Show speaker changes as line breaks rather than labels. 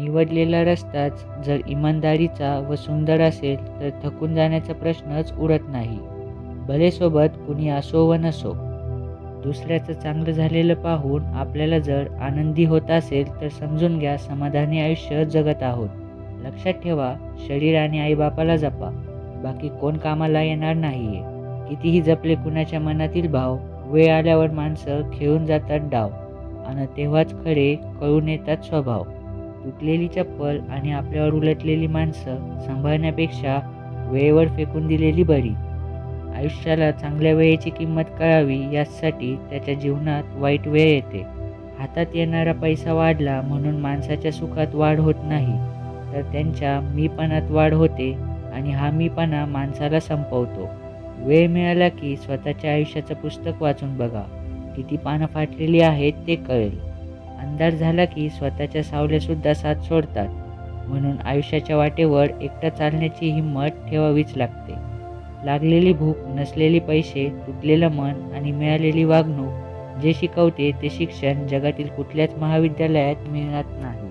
निवडलेला रस्ताच जर इमानदारीचा व सुंदर असेल तर थकून जाण्याचा प्रश्नच उरत नाही. भलेसोबत कुणी असो व नसो. दुसऱ्याचं चांगलं झालेलं पाहून आपल्याला जर आनंदी होत असेल तर समजून घ्या समाधानी आयुष्य जगत आहोत. लक्षात ठेवा शरीर आणि आईबापाला जपा. बाकी कोण कामाला येणार नाहीये. कितीही जपले कुणाच्या मनातील भाव वेळ आल्यावर माणसं खेळून जातात डाव. आणि तेव्हाच खरे कळून येतात स्वभाव. तुटलेली चप्पल आणि आपल्यावर उलटलेली माणसं सांभाळण्यापेक्षा वेळेवर फेकून दिलेली बरी. आयुष्याला चांगल्या वेळेची किंमत कळावी यासाठी त्याच्या जीवनात वाईट वेळ येते. हातात येणारा पैसा वाढला म्हणून माणसाच्या सुखात वाढ होत नाही. तर त्यांच्या मीपणात वाढ होते आणि हा मीपणा माणसाला संपवतो. वेळ मिळाला की स्वतःच्या आयुष्याचं पुस्तक वाचून बघा. किती पानं फाटलेली आहेत ते कळेल. अंधार झाला की स्वतःच्या सावल्यासुद्धा साथ सोडतात. म्हणून आयुष्याच्या वाटेवर एकटं चालण्याची हिंमत ठेवावीच लागते. लागलेली भूक नसलेली पैसे तुटलेलं मन आणि मिळालेली वागणूक जे शिकवते ते शिक्षण जगातील कुठल्याच महाविद्यालयात मिळणार नाही.